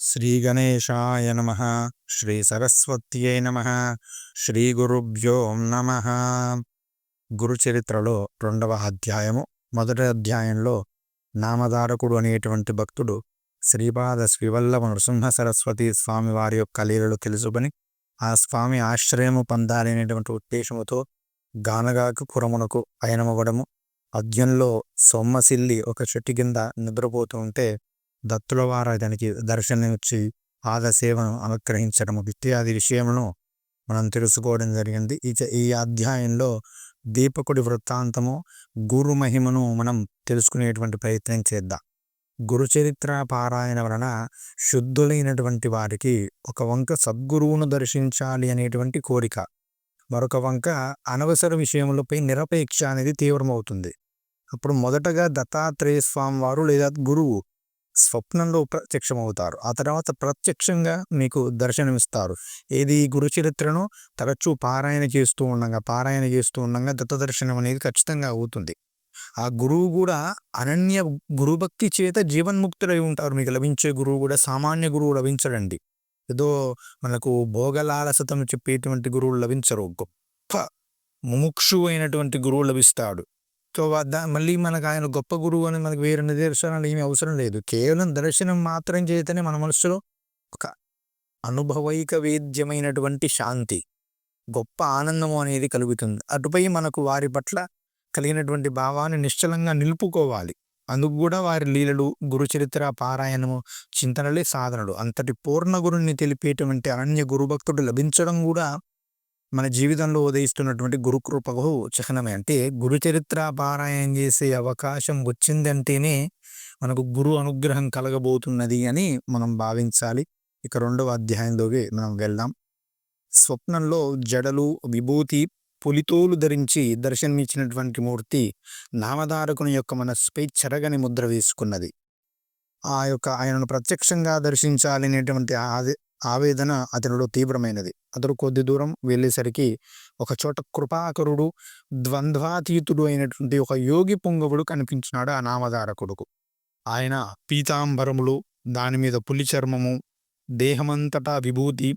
శ్రీగణేశాయ నమ శ్రీ సరస్వత్యై నమ శ్రీ గురుభ్యో నమ. గురు చరిత్రలో రెండవ అధ్యాయము మొదటి అధ్యాయంలో నామధారకుడు అనేటువంటి భక్తుడు శ్రీపాద శ్రీవల్లభ నృసింహ సరస్వతి స్వామి వారి యొక్క లీలలు తెలుసుకొని ఆ స్వామి ఆశ్రయము పొందాలనేటువంటి ఉద్దేశముతో గానగాకు పురమునకు అయనమవ్వడము అద్యంలో సొమ్మసిల్లి ఒక చెట్టు కింద నిద్రపోతూ ఉంటే దత్తుల వారు అతనికి దర్శనమిచ్చి పాద సేవను అనుగ్రహించడం ఇత్యాది విషయమును మనం తెలుసుకోవడం జరిగింది. ఇక ఈ అధ్యాయంలో దీపకుడి వృత్తాంతము గురు మహిమను మనం తెలుసుకునేటువంటి ప్రయత్నం చేద్దాం. గురు చరిత్ర పారాయణ వలన శుద్ధులైనటువంటి వారికి ఒక వంక సద్గురువును దర్శించాలి అనేటువంటి కోరిక. మరొక వంక అనవసర విషయములపై నిరపేక్ష అనేది తీవ్రమవుతుంది. అప్పుడు మొదటగా దత్తాత్రేయ స్వామి వారు లేదా గురువు స్వప్నంలో ప్రత్యక్షమవుతారు. ఆ తర్వాత ప్రత్యక్షంగా మీకు దర్శనమిస్తారు. ఏది గురు చరిత్రను తరచూ పారాయణ చేస్తూ ఉండగా పారాయణ చేస్తూ ఉండగా దత్తదర్శనం అనేది ఖచ్చితంగా అవుతుంది. ఆ గురువు కూడా అనన్య గురుభక్తి చేత జీవన్ముక్తులై ఉంటారు. మీకు లభించే గురువు కూడా సామాన్య గురువు లభించడండి. ఏదో మనకు భోగలాలసతను చెప్పేటువంటి గురువులు లభించరు. గొప్ప ముముక్షు అయినటువంటి గురువు లభిస్తాడు. సో మళ్ళీ మనకు ఆయన గొప్ప గురువు అని మనకు వేరే నిదర్శనాలు ఏమీ అవసరం లేదు. కేవలం దర్శనం మాత్రం చేతనే మన మనసులో ఒక అనుభవైక వేద్యమైనటువంటి శాంతి గొప్ప ఆనందము అనేది కలుగుతుంది. అటుపై మనకు వారి పట్ల కలిగినటువంటి భావాన్ని నిశ్చలంగా నిలుపుకోవాలి. అందుకు కూడా వారి లీలలు గురుచరిత్ర పారాయణము చింతనలే సాధనలు. అంతటి పూర్ణ గురుని తెలిపేటువంటి అనన్య గురుభక్తుడు లభించడం కూడా మన జీవితంలో ఉదయిస్తున్నటువంటి గురుకృపకు చిహ్నమే. అంటే గురు చరిత్ర పారాయణం చేసే అవకాశం వచ్చిందంటేనే మనకు గురు అనుగ్రహం కలగబోతున్నది అని మనం భావించాలి. ఇక రెండవ అధ్యాయంలోకి మనం వెళ్దాం. స్వప్నంలో జడలు విభూతి పులితోలు ధరించి దర్శనమిచ్చినటువంటి మూర్తి నామధారకుని యొక్క మనస్సుపై చెరగని ముద్ర వేసుకున్నది. ఆ యొక్క ఆయనను ప్రత్యక్షంగా దర్శించాలనేటువంటి ఆవేదన అతనిలో తీవ్రమైనది. అతడు కొద్ది దూరం వెళ్ళేసరికి ఒక చోట కృపాకరుడు ద్వంద్వాతీతుడు అయినటువంటి ఒక యోగి పొంగవుడు కనిపించినాడు ఆ నామధారకుడుకు. ఆయన పీతాంబరములు దాని మీద పులి చర్మము దేహమంతటా విభూతి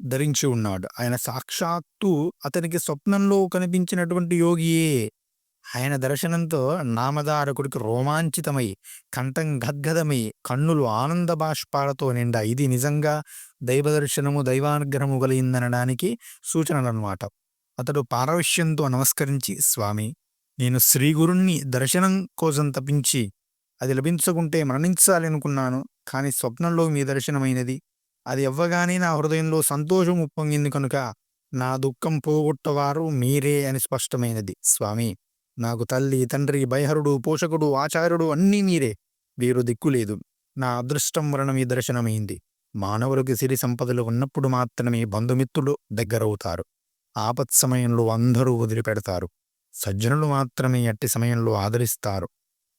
ధరించి ఉన్నాడు. ఆయన సాక్షాత్తు అతనికి స్వప్నంలో కనిపించినటువంటి యోగియే. ఆయన దర్శనంతో నామధారకుడికి రోమాంచితమై కంఠం గద్గదమై కన్నులు ఆనంద బాష్పాలతో నిండా ఇది నిజంగా దైవ దర్శనము దైవానుగ్రహము కలిగిందనడానికి సూచనలన్నమాట. అతడు పారవశ్యంతో నమస్కరించి స్వామి నేను శ్రీగురుణ్ణి దర్శనం కోసం తప్పించి అది లభించకుంటే మరణించాలి అనుకున్నాను కానీ స్వప్నంలో మీ దర్శనమైనది. అది ఇవ్వగానే నా హృదయంలో సంతోషం ఉప్పొంగింది కనుక నా దుఃఖం పోగొట్టవారు మీరే అని స్పష్టమైనది. స్వామి నాకు తల్లి తండ్రి భయహరుడు పోషకుడు ఆచార్యుడు అన్నీ మీరే. వీరు దిక్కులేదు నా అదృష్టం వలన మీ దర్శనమైంది. మానవులకి సిరి సంపదలు ఉన్నప్పుడు మాత్రమే బంధుమిత్రులు దగ్గరవుతారు. ఆపత్ సమయంలో అందరూ వదిలిపెడతారు. సజ్జనులు మాత్రమే అట్టి సమయంలో ఆదరిస్తారు.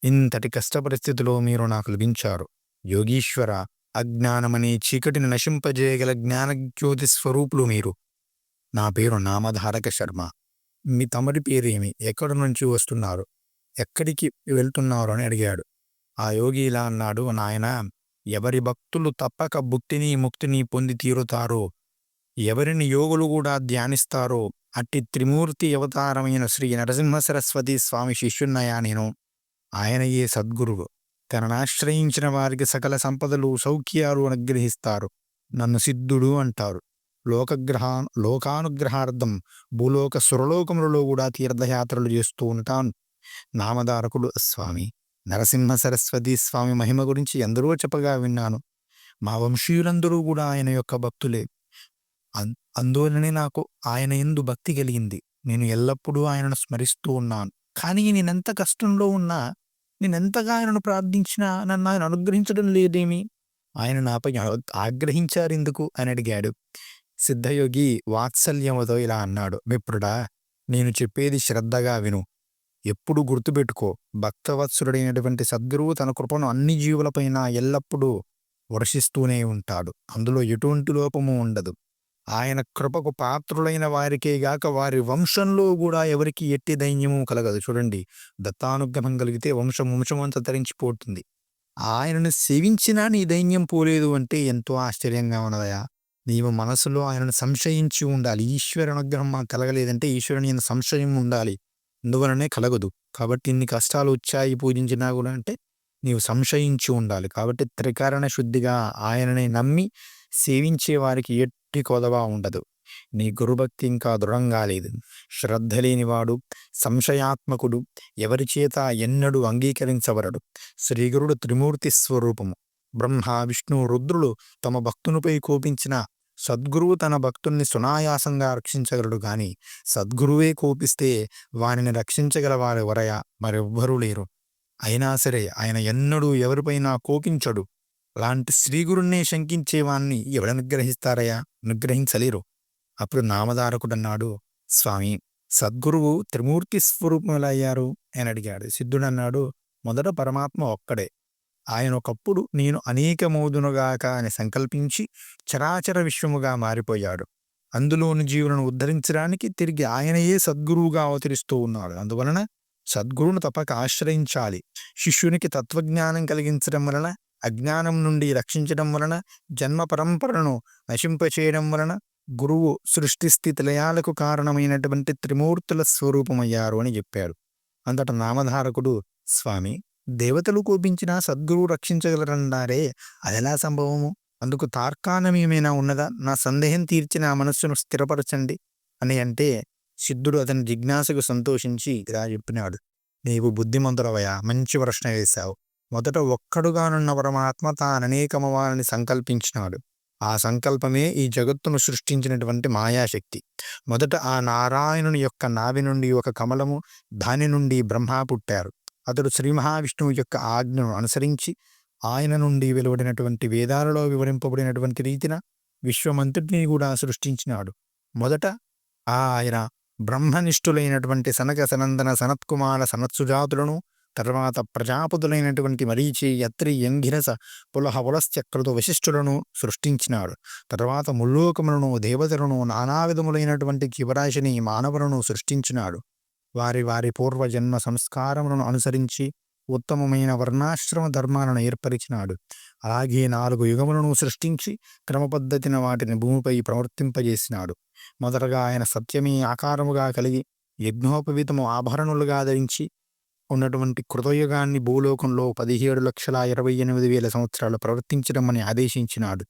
ఇంతటి కష్ట పరిస్థితిలో మీరు నాకు లభించారు. యోగీశ్వర అజ్ఞానమనే చీకటిని నశింపజేయగల జ్ఞానజ్యోతి స్వరూపులు మీరు. నా పేరు నామధారక శర్మ. మీ తమరి పేరేమి ఎక్కడి నుంచి వస్తున్నారు? ఎక్కడికి వెళ్తున్నారు? అని అడిగాడు. ఆ యోగి ఇలా అన్నాడు నాయన ఎవరి భక్తులు తప్పక భుక్తిని ముక్తిని పొంది తీరుతారో. ఎవరిని యోగులు కూడా ధ్యానిస్తారో అట్టి త్రిమూర్తి అవతారమైన శ్రీ నరసింహ సరస్వతి స్వామి శిష్యున్నయా నేను? ఆయనయే సద్గురువు? తననాశ్రయించిన వారికి సకల సంపదలు సౌఖ్యాలు అనుగ్రహిస్తారు. నన్ను సిద్ధుడు అంటారు. లోకగ్రహ లోకానుగ్రహార్థం భూలోక సురలోకములలో కూడా తీర్థయాత్రలు చేస్తూ ఉంటాను. నామధారకుడు స్వామి నరసింహ సరస్వతి స్వామి మహిమ గురించి ఎందరో చెప్పగా విన్నాను. మా వంశీయులందరూ కూడా ఆయన యొక్క భక్తులే. అందువలనే నాకు ఆయన ఎందు భక్తి కలిగింది. నేను ఎల్లప్పుడూ ఆయనను స్మరిస్తూ ఉన్నాను. కానీ నేనెంత కష్టంలో ఉన్నా నేనెంతగా ఆయనను ప్రార్థించినా నన్ను ఆయన అనుగ్రహించడం లేదేమి? ఆయన నాపై ఆగ్రహించారెందుకు అని అడిగాడు. సిద్ధయోగి వాత్సల్యముతో ఇలా అన్నాడు. మిప్రుడా నేను చెప్పేది శ్రద్ధగా విను. ఎప్పుడు గుర్తుపెట్టుకో భక్తవత్సుడైనటువంటి సద్గురువు తన కృపను అన్ని జీవులపైన ఎల్లప్పుడూ వర్షిస్తూనే ఉంటాడు. అందులో ఎటువంటి లోపము ఉండదు. ఆయన కృపకు పాత్రులైన వారికే గాక వారి వంశంలో కూడా ఎవరికి ఎట్టి దైన్యము కలగదు. చూడండి దత్తానుగ్రహం కలిగితే వంశం వంశమంతా తరించిపోతుంది. ఆయనను సేవించినా నీ దైన్యం పోలేదు అంటే ఎంతో ఆశ్చర్యంగా ఉన్నదయా? నీవు మనసులో ఆయనను సంశయించి ఉండాలి. ఈశ్వర అనుగ్రహం మాకు కలగలేదంటే ఈశ్వరుని సంశయం ఉండాలి. అందువలనే కలగదు. కాబట్టి ఇన్ని కష్టాలు వచ్చాయి పూజించినా కూడా అంటే నీవు సంశయించి ఉండాలి. కాబట్టి త్రికరణ శుద్ధిగా ఆయనని నమ్మి సేవించే వారికి ఎట్టి కొదవా ఉండదు. నీ గురుభక్తి ఇంకా దృఢంగా లేదు. శ్రద్ధ లేనివాడు సంశయాత్మకుడు ఎవరి చేత ఎన్నడూ అంగీకరించబడడు. శ్రీగురుడు త్రిమూర్తి స్వరూపము. బ్రహ్మ విష్ణు రుద్రులు తమ భక్తునిపై కోపించిన సద్గురువు తన భక్తుల్ని సునాయాసంగా రక్షించగలడు గాని సద్గురువే కోపిస్తే వారిని రక్షించగలవారు ఎవరయా? మరెవ్వరూ లేరు. అయినా సరే ఆయన ఎన్నడూ ఎవరిపైనా కోపించడు. అలాంటి శ్రీగురుణ్ణే శంకించేవాణ్ణి ఎవడ నిగ్రహిస్తారయా నిగ్రహించలేరు అప్పుడు నామధారకుడన్నాడు స్వామి సద్గురువు త్రిమూర్తి స్వరూపములయ్యారు అని అడిగాడు. సిద్ధుడన్నాడు మొదట పరమాత్మ ఒక్కడే. ఆయన ఒకప్పుడు నేను అనేకమౌదునుగాక అని సంకల్పించి చరాచర విశ్వముగా మారిపోయాడు. అందులోని జీవులను ఉద్ధరించడానికి తిరిగి ఆయనయే సద్గురువుగా అవతరిస్తూ ఉన్నాడు. అందువలన సద్గురువును తప్పక ఆశ్రయించాలి. శిష్యునికి తత్వజ్ఞానం కలిగించడం వలన అజ్ఞానం నుండి రక్షించడం వలన జన్మ పరంపరను నశింపచేయడం వలన గురువు సృష్టి స్థితి లయాలకు కారణమైనటువంటి త్రిమూర్తుల స్వరూపమయ్యారు అని చెప్పాడు. అంతట నామధారకుడు స్వామి దేవతలు కోపించినా సద్గురువు రక్షించగలరన్నారే అదెలా సంభవము? అందుకు తార్కాణం ఉన్నదా? నా సందేహం తీర్చి నా మనస్సును స్థిరపరచండి. అని అంటే సిద్ధుడు అతని జిజ్ఞాసకు సంతోషించి ఇలా చెప్పినాడు. నీవు బుద్ధిమంతుడవయా మంచి ప్రశ్న వేశావు. మొదట ఒక్కడుగానున్న పరమాత్మ తాననేకమవాలని సంకల్పించినాడు. ఆ సంకల్పమే ఈ జగత్తును సృష్టించినటువంటి మాయాశక్తి. మొదట ఆ నారాయణుని యొక్క నావి నుండి ఒక కమలము దాని నుండి బ్రహ్మ పుట్టారు. అతడు శ్రీ మహావిష్ణువు యొక్క ఆజ్ఞను అనుసరించి ఆయన నుండి వెలువడినటువంటి వేదాలలో వివరింపబడినటువంటి రీతిన విశ్వమంతుడిని కూడా సృష్టించినాడు. మొదట ఆయన బ్రహ్మనిష్ఠులైనటువంటి సనక సనందన సనత్కుమార సనత్సుజాతులను తర్వాత ప్రజాపతులైనటువంటి మరీచి యత్రి ఎంఘిరస పులహ వశిష్ఠులను సృష్టించినాడు. తర్వాత ముల్లోకములను దేవతలను నానా విధములైనటువంటి కివరాశిని మానవులను సృష్టించినాడు. వారి వారి పూర్వజన్మ సంస్కారములను అనుసరించి ఉత్తమమైన వర్ణాశ్రమ ధర్మాలను ఏర్పరిచినాడు. అలాగే నాలుగు యుగములను సృష్టించి క్రమపద్ధతిన వాటిని భూమిపై ప్రవర్తింపజేసినాడు. మొదటగా ఆయన సత్యమే ఆకారముగా కలిగి యజ్ఞోపవీతము ఆభరణులుగా ధరించి ఉన్నటువంటి కృతయుగాన్ని భూలోకంలో పదిహేడు లక్షల ఇరవై ఎనిమిది వేల సంవత్సరాలు ప్రవర్తించడమని ఆదేశించినాడు.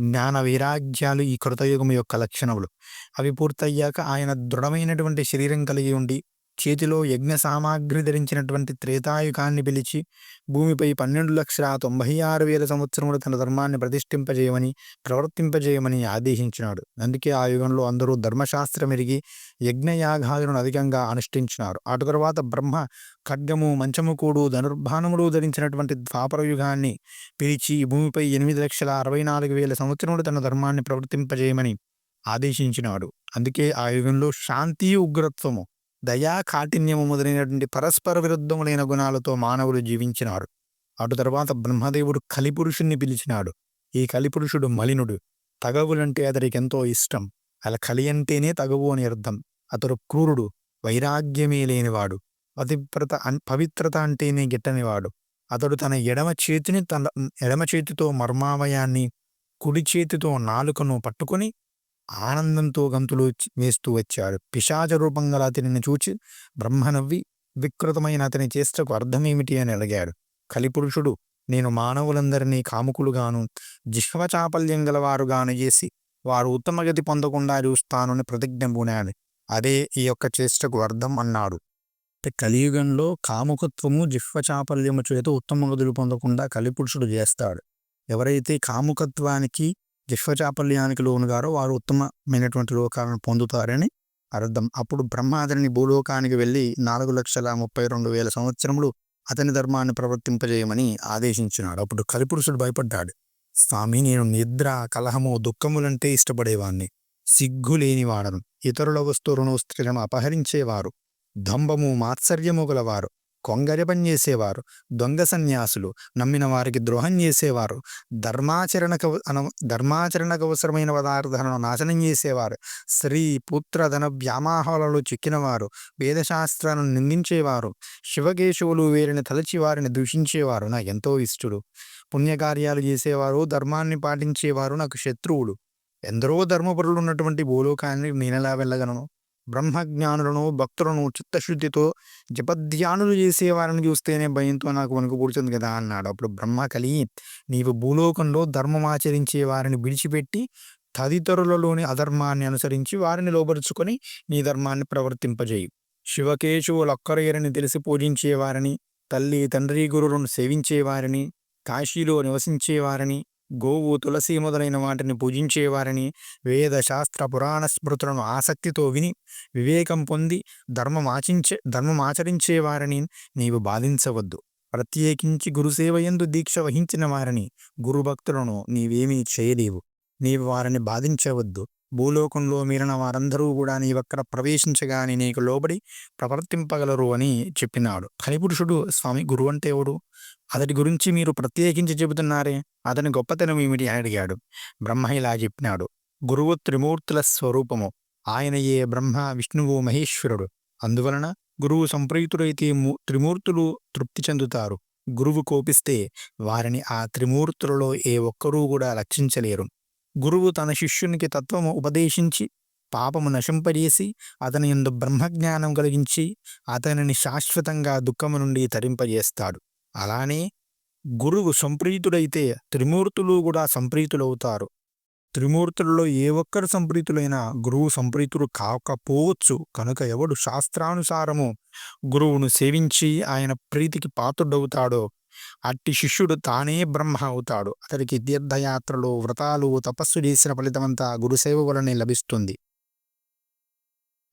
జ్ఞాన వైరాగ్యాలు ఈ కృతయుగం యొక్క లక్షణములు. అవి పూర్తయ్యాక ఆయన దృఢమైనటువంటి శరీరం కలిగి ఉండి చేతిలో యజ్ఞ సామాగ్రి ధరించినటువంటి త్రేతాయుగాన్ని పిలిచి భూమిపై పన్నెండు లక్షల తొంభై ఆరు వేల సంవత్సరములు తన ధర్మాన్ని ప్రతిష్ఠింపజేయమని ప్రవర్తింపజేయమని ఆదేశించినాడు. అందుకే ఆ యుగంలో అందరూ ధర్మశాస్త్రం ఎరిగి యజ్ఞయాగాదులను అధికంగా అనుష్ఠించినారు. అటు తర్వాత బ్రహ్మ ఖడ్గము మంచము కూడు ధనుర్భానములు ధరించినటువంటి ద్వాపర యుగాన్ని పిలిచి భూమిపై ఎనిమిది లక్షల అరవై నాలుగు వేల సంవత్సరములు తన ధర్మాన్ని ప్రవర్తింపజేయమని ఆదేశించినాడు. అందుకే ఆ యుగంలో శాంతి ఉగ్రత్వము దయా కాఠిన్యము మొదలైనటువంటి పరస్పర విరుద్ధములైన గుణాలతో మానవులు జీవించినారు అటు తర్వాత బ్రహ్మదేవుడు కలిపురుషుణ్ణి పిలిచినాడు. ఈ కలిపురుషుడు మలినుడు. తగవులంటే అతడికి ఎంతో ఇష్టం. అలా కలి అంటేనే తగవు అని అర్థం. అతడు క్రూరుడు. వైరాగ్యమే లేనివాడు. పతివ్రత పవిత్రత అంటేనే గిట్టనివాడు. అతడు తన ఎడమ చేతిని తన ఎడమ చేతితో మర్మావయాన్ని కుడి చేతితో నాలుకను పట్టుకొని ఆనందంతో గంతులు వేస్తూ వచ్చాడు పిశాచ రూపంగల అతనిని చూచి బ్రహ్మనవ్వి వికృతమైన అతని చేష్టకు అర్థమేమిటి అని అడిగాడు కలిపురుషుడు నేను మానవులందరినీ కాముకులుగాను జిహ్వచాపల్యం గలవారుగాను చేసి వారు ఉత్తమగతి పొందకుండా చూస్తానని ప్రతిజ్ఞ పూనాడు అదే ఈ యొక్క చేష్టకు అర్థం అన్నాడు. కలియుగంలో కాముకత్వము జిహ్వచాపల్యము చేత ఉత్తమ గదులు పొందకుండా కలిపురుషుడు చేస్తాడు. ఎవరైతే కాముకత్వానికి విశ్వచాపల్యానికి లోనుగారో వారు ఉత్తమమైనటువంటి లోకాలను పొందుతారని అర్థం. అప్పుడు బ్రహ్మాదరిని భూలోకానికి వెళ్ళి నాలుగు లక్షల ముప్పై రెండు వేల సంవత్సరములు అతని ధర్మాన్ని ప్రవర్తింపజేయమని ఆదేశించినాడు. అప్పుడు కలిపురుషుడు భయపడ్డాడు. స్వామి నేను నిద్ర కలహము దుఃఖములంటే ఇష్టపడేవాణ్ణి. సిగ్గు లేనివాడను. ఇతరుల వస్తువులను స్త్రీలను అపహరించేవారు. దంభము మాత్సర్యము గలవారు. కొంగరి పని చేసేవారు దొంగ సన్యాసులు నమ్మిన వారికి ద్రోహం చేసేవారు ధర్మాచరణకు అన ధర్మాచరణకు అవసరమైన పదార్థాలను నాశనం చేసేవారు స్త్రీ పుత్ర ధన వ్యామోహాలలో చిక్కినవారు వేదశాస్త్రాలను నిందించేవారు శివకేశవులు వీరిని తలచి వారిని దూషించేవారు. నా ఎంతో ఇష్టడు పుణ్యకార్యాలు చేసేవారు ధర్మాన్ని పాటించేవారు నాకు శత్రువులు. ఎందరో ధర్మపరులు ఉన్నటువంటి భూలోకాన్ని నేనెలా వెళ్ళగలను? బ్రహ్మజ్ఞానులను భక్తులను చిత్తశుద్ధితో జపధ్యానులు చేసేవారిని చూస్తేనే భయంతో నాకు వణుకు పుడుతుంది కదా అన్నాడు. అప్పుడు బ్రహ్మ కలిగి నీవు భూలోకంలో ధర్మం ఆచరించే వారిని విడిచిపెట్టి తదితరులలోని అధర్మాన్ని అనుసరించి వారిని లోపరుచుకొని నీ ధర్మాన్ని ప్రవర్తింపజేయి. శివకేశవులొక్కరేరని తెలిసి పూజించేవారిని తల్లి తండ్రి గురువులను సేవించేవారిని కాశీలో నివసించేవారని గోవు తులసి మొదలైన వాటిని పూజించేవారని వేద శాస్త్ర పురాణ స్మృతులను ఆసక్తితో విని వివేకం పొంది ధర్మం ఆచించే ధర్మం ఆచరించేవారని నీవు బాధించవద్దు. ప్రత్యేకించి గురుసేవయందు దీక్ష వహించిన వారిని గురుభక్తులను నీవేమీ చేయలేవు. నీవు వారిని బాధించవద్దు. భూలోకంలో మీరిన వారందరూ కూడా నీవక్కడ ప్రవేశించగాని నీకు లోబడి ప్రవర్తింపగలరు అని చెప్పినాడు. కలిపురుషుడు స్వామి గురువు అంటే ఎవడు? అతడి గురించి మీరు ప్రత్యేకించి చెబుతున్నారే? అతని గొప్పతనం ఏమిటి? అని అడిగాడు. బ్రహ్మ ఇలా చెప్పినాడు. గురువు త్రిమూర్తుల స్వరూపము. ఆయనయే బ్రహ్మ విష్ణువు మహేశ్వరుడు. అందువలన గురువు సంప్రీతుడైతే త్రిమూర్తులు తృప్తి చెందుతారు. గురువు కోపిస్తే వారిని ఆ త్రిమూర్తులలో ఏ ఒక్కరూ కూడా రక్షించలేరు. గురువు తన శిష్యునికి తత్వము ఉపదేశించి పాపము నశింపజేసి అతని ఎందు బ్రహ్మజ్ఞానం కలిగించి అతనిని శాశ్వతంగా దుఃఖము నుండి తరింపజేస్తాడు. అలానే గురువు సంప్రీతుడైతే త్రిమూర్తులు కూడా సంప్రీతులవుతారు. త్రిమూర్తులలో ఏ ఒక్కరు సంప్రీతులైనా గురువు సంప్రీతుడు కాకపోవచ్చు. కనుక ఎవడు శాస్త్రానుసారము గురువును సేవించి ఆయన ప్రీతికి పాత్రుడవుతాడో అట్టి శిష్యుడు తానే బ్రహ్మ అవుతాడు. అతడికి తీర్థయాత్రలు వ్రతాలు తపస్సు చేసిన ఫలితమంతా గురుసేవ వలనే లభిస్తుంది.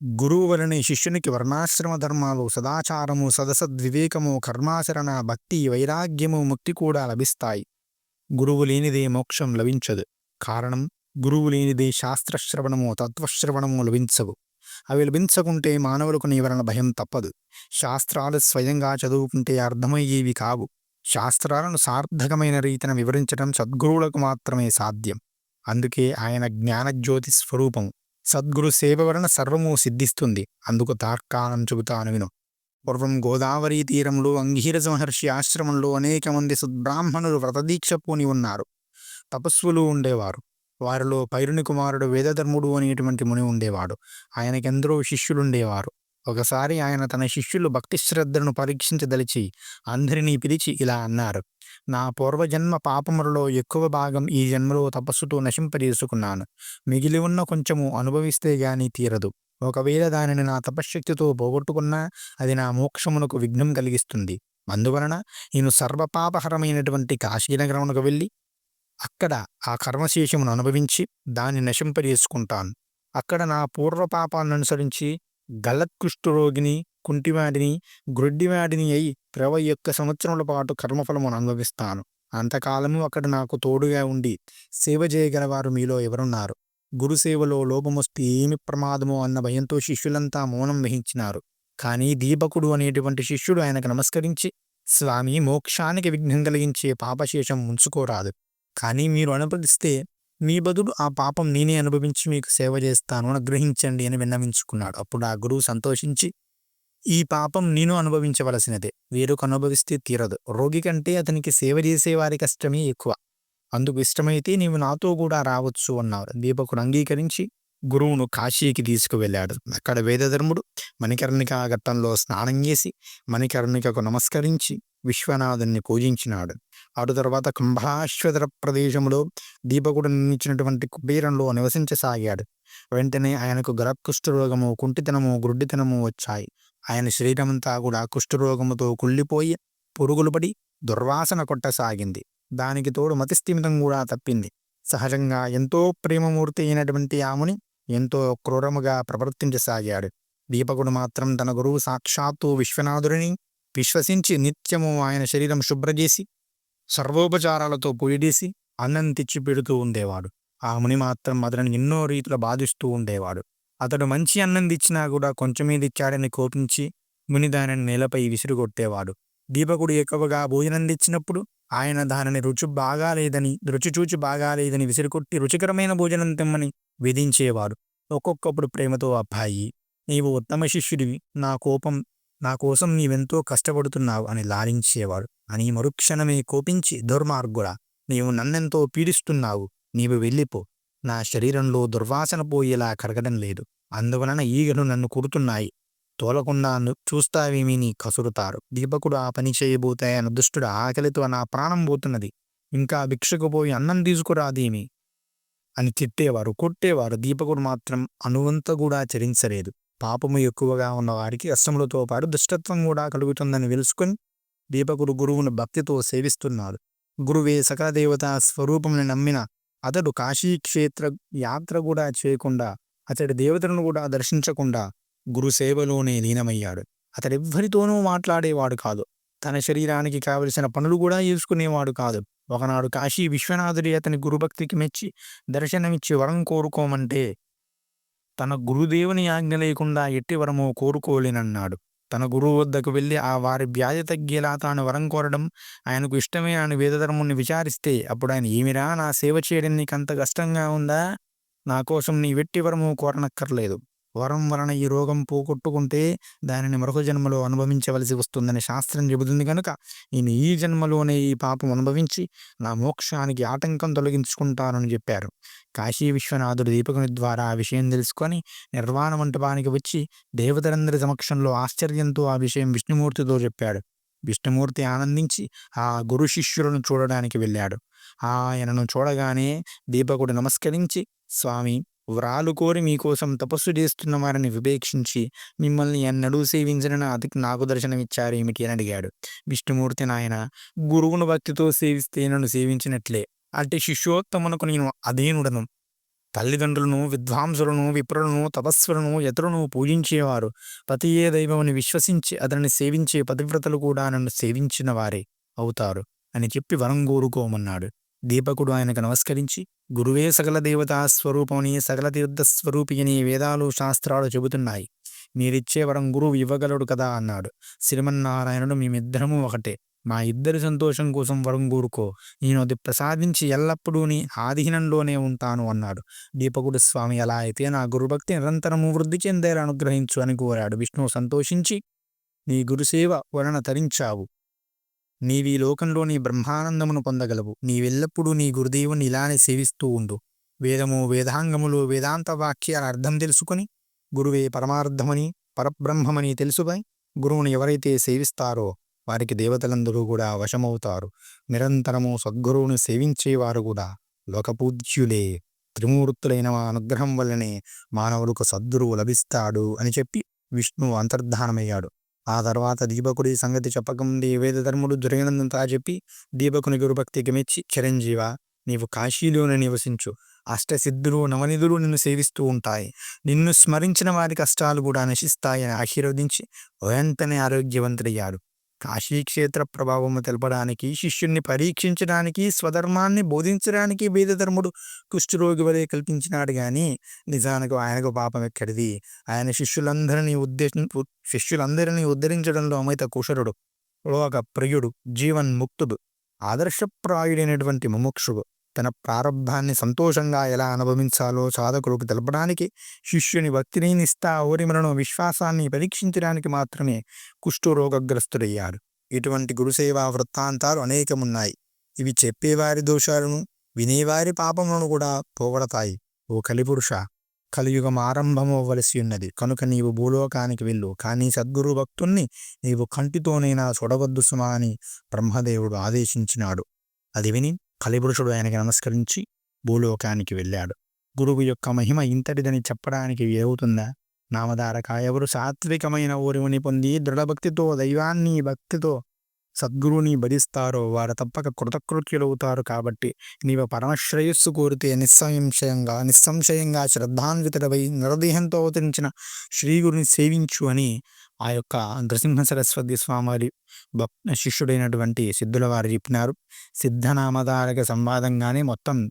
గురువు వలనే శిష్యునికి వర్ణాశ్రమ ధర్మాలు సదాచారము సదసద్వివేకము కర్మాచరణ భక్తి వైరాగ్యము ముక్తి కూడా లభిస్తాయి. గురువు లేనిదే మోక్షం లభించదు. కారణం గురువు లేనిదే శాస్త్రశ్రవణము తత్వశ్రవణము లభించవు. అవి లభించకుంటే మానవులకు నివరణ భయం తప్పదు. శాస్త్రాలు స్వయంగా చదువుకుంటే అర్థమయ్యేవి కావు. శాస్త్రాలను సార్థకమైన రీతిన వివరించడం సద్గురువులకు మాత్రమే సాధ్యం. అందుకే ఆయన జ్ఞానజ్యోతి స్వరూపం. సద్గురు సేవ వలన సర్వము సిద్ధిస్తుంది. అందుకు తార్కాణం చెబుతాను విను పూర్వం గోదావరి తీరంలో అంగీరజ మహర్షి ఆశ్రమంలో అనేక మంది సద్బ్రాహ్మణులు వ్రతదీక్ష పూని ఉన్నారు. తపస్సులు ఉండేవారు. వారిలో పైరుని కుమారుడు వేదధర్ముడు అనేటువంటి ముని ఉండేవాడు. ఆయనకెందరో శిష్యులుండేవారు. ఒకసారి ఆయన తన శిష్యులు భక్తి శ్రద్ధలను పరీక్షించదలిచి అందరినీ పిలిచి ఇలా అన్నారు. నా పూర్వజన్మ పాపములలో ఎక్కువ భాగం ఈ జన్మలో తపస్సుతో నశింపజేసుకున్నాను. మిగిలి ఉన్న కొంచెము అనుభవిస్తే గాని తీరదు. ఒకవేళ దానిని నా తపశ్శక్తితో పోగొట్టుకున్నా అది నా మోక్షమునకు విఘ్నం కలిగిస్తుంది. అందువలన నేను సర్వపాపహరమైనటువంటి కాశీనగరమునకు వెళ్ళి అక్కడ ఆ కర్మశేషమును అనుభవించి దాన్ని నశింపజేసుకుంటాను. అక్కడ నా పూర్వపాపాలను అనుసరించి గలత్కుష్ఠరోగిని కుంటివాడిని గ్రొడ్డివాడిని అయి ఇరవై ఒక్క సంవత్సరముల పాటు కర్మఫలమును అనుభవిస్తాను. అంతకాలము అక్కడ నాకు తోడుగా ఉండి సేవ చేయగలవారు మీలో ఎవరున్నారు? గురుసేవలో లోపమొస్తే ఏమి ప్రమాదమో అన్న భయంతో శిష్యులంతా మౌనం వహించినారు. కానీ దీపకుడు అనేటువంటి శిష్యుడు ఆయనకు నమస్కరించి స్వామి మోక్షానికి విఘ్నం కలిగించే పాపశేషం ఉంచుకోరాదు. కానీ మీరు అనుమతిస్తే మీ బదులు ఆ పాపం నేనే అనుభవించి మీకు సేవ చేస్తాను అనుగ్రహించండి అని విన్నవించుకున్నాడు. అప్పుడు ఆ గురువు సంతోషించి ఈ పాపం నేను అనుభవించవలసినదే. వేరొక అనుభవిస్తే తీరదు. రోగి కంటే అతనికి సేవ చేసేవారి కష్టమే ఎక్కువ. అందుకు ఇష్టమైతే నీవు నాతో కూడా రావచ్చు అన్నారు. దీపకుడు అంగీకరించి గురువును కాశీకి తీసుకువెళ్ళాడు. అక్కడ వేదధర్ముడు మణికర్ణిక ఘట్టంలో స్నానం చేసి మణికర్ణికకు నమస్కరించి విశ్వనాథుని పూజించినాడు. అటు తర్వాత కుంభాశ్వతర ప్రదేశంలో దీపకుడు నిర్మించినటువంటి కుబేరంలో నివసించసాగాడు. వెంటనే ఆయనకు గర్భకుష్ఠరోగము కుంటితనము గుడ్డితనము వచ్చాయి. ఆయన శరీరమంతా కూడా కుష్ఠరోగముతో కుళ్ళిపోయి పురుగులు పడి దుర్వాసన కొట్టసాగింది. దానికి తోడు మతిస్థిమితం కూడా తప్పింది. సహజంగా ఎంతో ప్రేమమూర్తి అయినటువంటి ఆముని ఎంతో క్రూరముగా ప్రవర్తించసాగాడు. దీపకుడు మాత్రం తన గురువు సాక్షాత్తు విశ్వనాథుడిని విశ్వసించి నిత్యము ఆయన శరీరం శుభ్రజేసి సర్వోపచారాలతో పొయ్యిడేసి అన్నం తెచ్చి పెడుతూ ఉండేవాడు. ఆ ముని మాత్రం అతనిని ఎన్నో రీతిలో బాధిస్తూ ఉండేవాడు. అతడు మంచి అన్నం తెచ్చినా కూడా కొంచెమే తెచ్చాడని కోపించి ముని దానిని నేలపై విసిరిగొట్టేవాడు దీపకుడు ఎక్కువగా భోజనం తెచ్చినప్పుడు ఆయన దానిని రుచి బాగాలేదని రుచి చూచి బాగాలేదని విసిరికొట్టి రుచికరమైన భోజనం తెమ్మని విధించేవాడు. ఒక్కొక్కప్పుడు ప్రేమతో అబ్బాయి నీవు ఉత్తమ శిష్యుడివి. నా కోపం నా కోసం నీవెంతో కష్టపడుతున్నావు అని లాలించేవాడు. అని మరుక్షణమే కోపించి దుర్మార్గుడా నీవు నన్నెంతో పీడిస్తున్నావు నీవు వెళ్ళిపో. నా శరీరంలో దుర్వాసన పోయేలా కరగడం లేదు. అందువలన ఈగలు నన్ను కుడుతున్నాయి. తోలకుండా చూస్తావేమీ నీ కసురుతారు. దీపకుడు ఆ పని చేయబోతే ఆయన దుష్టుడు ఆకలితో నా ప్రాణం పోతున్నది. ఇంకా భిక్షకు పోయి అన్నం తీసుకురాదేమి? అని తిట్టేవారు కొట్టేవారు. దీపకుడు మాత్రం అనువంత కూడా చరించలేదు. పాపము ఎక్కువగా ఉన్న వారికి అష్టములతో పాటు దుష్టత్వం కూడా కలుగుతుందని తెలుసుకుని దీపకుడు గురువును భక్తితో సేవిస్తున్నాడు. గురువే సకల దేవత నమ్మిన అతడు కాశీక్షేత్ర యాత్ర కూడా చేయకుండా అతడి దేవతలను కూడా దర్శించకుండా గురు సేవలోనే లీనమయ్యాడు. అతడెవ్వరితోనూ మాట్లాడేవాడు కాదు. తన శరీరానికి కావలసిన పనులు కూడా చేసుకునేవాడు కాదు. ఒకనాడు కాశీ విశ్వనాథుడి అతని గురుభక్తికి మెచ్చి దర్శనమిచ్చి వరం కోరుకోమంటే తన గురుదేవుని ఆజ్ఞ లేకుండా ఎట్టి వరమో కోరుకోలేనన్నాడు. తన గురువు వద్దకు వెళ్ళి ఆ వారి వ్యాధి తగ్గేలా తాను వరం కోరడం ఆయనకు ఇష్టమే అని వేదధర్ముని విచారిస్తే అప్పుడు ఆయన ఏమిరా నా సేవ చేయడం నీకంత కష్టంగా ఉందా? నా కోసం నీ వెట్టి వరము కోరనక్కర్లేదు. వరం వలన ఈ రోగం పోగొట్టుకుంటే దానిని మరొక జన్మలో అనుభవించవలసి వస్తుందని శాస్త్రం చెబుతుంది కనుక నేను ఈ జన్మలోనే ఈ పాపం అనుభవించి నా మోక్షానికి ఆటంకం తొలగించుకుంటానని చెప్పారు. కాశీ విశ్వనాథుడు దీపకుని ద్వారా ఆ విషయం తెలుసుకొని నిర్వాణ మంటపానికి వచ్చి దేవతలందరి సమక్షంలో ఆశ్చర్యంతో ఆ విషయం విష్ణుమూర్తితో చెప్పాడు. విష్ణుమూర్తి ఆనందించి ఆ గురు శిష్యులను చూడడానికి వెళ్ళాడు. ఆయనను చూడగానే దీపకుడు నమస్కరించి స్వామి వ్రాలు కోరి మీకోసం తపస్సు చేస్తున్న వారిని వివేక్షించి మిమ్మల్ని ఎన్నడూ సేవించిన అతికి నాకు దర్శనమిచ్చారేమిటి అని అడిగాడు. విష్ణుమూర్తి నాయన గురువును భక్తితో సేవిస్తే నన్ను సేవించినట్లే. అంటే శిష్యోత్తమునకు నేను అధీనుడను. తల్లిదండ్రులను విద్వాంసులను విప్రులను తపస్సులను ఇతరులను పూజించేవారు. పతియే దైవమని విశ్వసించి అతనిని సేవించే పతివ్రతలు కూడా నన్ను సేవించిన వారే అవుతారు అని చెప్పి వరం కోరుకోమన్నాడు. దీపకుడు ఆయనకు నమస్కరించి గురువే సకల దేవతా స్వరూపమని సకల తీర్థస్వరూపి అని వేదాలు శాస్త్రాలు చెబుతున్నాయి. మీరిచ్చే వరం గురువు ఇవ్వగలడు కదా అన్నాడు. శ్రీమన్నారాయణుడు మేమిద్దరము ఒకటే. మా ఇద్దరి సంతోషం కోసం వరం కోరుకో. నేను అది ప్రసాదించి ఎల్లప్పుడూ నీ ఆధీనంలోనే ఉంటాను అన్నాడు. దీపకుడు స్వామి ఎలా అయితే నా గురుభక్తి నిరంతరము వృద్ధి చెందేలా అనుగ్రహించు అని కోరాడు. విష్ణువు సంతోషించి నీ గురుసేవ వలన తరించావు. నీవీ లోకంలోని బ్రహ్మానందమును పొందగలవు. నీవెల్లప్పుడూ నీ గురుదేవుని ఇలానే సేవిస్తూ ఉండు. వేదము వేదాంగములు వేదాంత వాక్యాల అర్థం తెలుసుకొని గురువే పరమార్థమని పరబ్రహ్మమని తెలుసుపై గురువుని ఎవరైతే సేవిస్తారో వారికి దేవతలందరూ కూడా వశమవుతారు. నిరంతరము సద్గురువును సేవించేవారు కూడా లోకపూజ్యులే. త్రిమూర్తులైన మా అనుగ్రహం వల్లనే మానవులకు సద్గురువు లభిస్తాడు అని చెప్పి విష్ణువు అంతర్ధానమయ్యాడు. ఆ తర్వాత దీపకుడి సంగతి చెప్పకముందే వేద ధర్ముడు జరిగినంతా చెప్పి దీపకుని గురుభక్తికి మెచ్చి చిరంజీవ నీవు కాశీలోనే నివసించు. అష్టసిద్ధులు నవనిధులు నిన్ను సేవిస్తూ ఉంటాయి. నిన్ను స్మరించిన వారి కష్టాలు కూడా నశిస్తాయని ఆశీర్వదించి వెంటనే ఆరోగ్యవంతుడయ్యాడు. కాశీక్షేత్ర ప్రభావము తెలపడానికి శిష్యుణ్ణి పరీక్షించడానికి స్వధర్మాన్ని బోధించడానికి వేదధర్ముడు కుష్ఠరోగి వలె కల్పించినాడు కానీ నిజానికి ఆయనకు పాపం ఎక్కడిది? ఆయన శిష్యులందరినీ ఉద్దేశం శిష్యులందరినీ ఉద్ధరించడంలో అమిత కుశరుడు లోక ప్రియుడు జీవన్ ముక్తుడు ఆదర్శప్రాయుడైనటువంటి ముముక్షుడు. తన ప్రారంభాన్ని సంతోషంగా ఎలా అనుభవించాలో సాధకులకు తెలపడానికి శిష్యుని భక్తిని నిస్తా ఓరిమలను విశ్వాసాన్ని పరీక్షించడానికి మాత్రమే కుష్ఠరోగగ్రస్తుడయ్యాడు. ఇటువంటి గురుసేవా వృత్తాంతాలు అనేకమున్నాయి. ఇవి చెప్పేవారి దోషాలను వినేవారి పాపములను కూడా పోగొడతాయి. ఓ కలిపురుష కలియుగం ఆరంభమవ్వలసి ఉన్నది. కనుక నీవు భూలోకానికి వెళ్ళు. కానీ సద్గురు భక్తుణ్ణి నీవు కంటితోనైనా చూడవద్దు సుమా అని బ్రహ్మదేవుడు ఆదేశించినాడు. అది విని కలిపురుషుడు ఆయనకి నమస్కరించి భూలోకానికి వెళ్ళాడు. గురువు యొక్క మహిమ ఇంతటిదని చెప్పడానికి ఏవుతుందా నామధారక ఎవరు సాత్వికమైన ఊరిని పొంది దృఢభక్తితో దైవాన్ని భక్తితో సద్గురుని భరిస్తారో వారు తప్పక కృతకృత్యులవుతారు కాబట్టి నీవు పరమశ్రేయస్సు కోరితే నిస్సంశయంగా నిస్సంశయంగా శ్రద్ధాన్వితుడవై నిరదేహంతో అవతరించిన శ్రీగురుని సేవించు అని ఆ యొక్క నృసింహ సరస్వతి స్వామి శిష్యుడైనటువంటి సిద్ధుల వారు చెప్పినారు. సిద్ధనామధారక సంవాదంగానే మొత్తం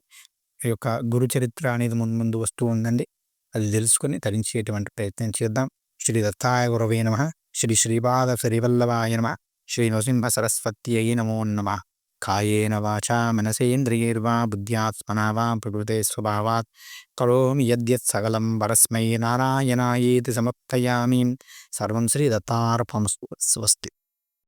ఈ యొక్క గురు చరిత్ర అనేది ముందు ముందు వస్తూ ఉందండి. అది తెలుసుకొని తరించేటువంటి ప్రయత్నం చేద్దాం. శ్రీ దత్తాయ గురవే నమ. శ్రీ శ్రీపాద శ్రీవల్లభాయ నమ. శ్రీ నృసింహ సరస్వత్యై నమో నమ కాయేన వాచా మనసేంద్రియైర్వా బుద్ధ్యాత్మనా వా ప్రకృతే స్వభావాత్ కరోమి యద్యత్ సకలం పరస్మై నారాయణాయేతి సమర్పయామి సర్వం శ్రీ దత్తార్పణమస్తు స్వస్తి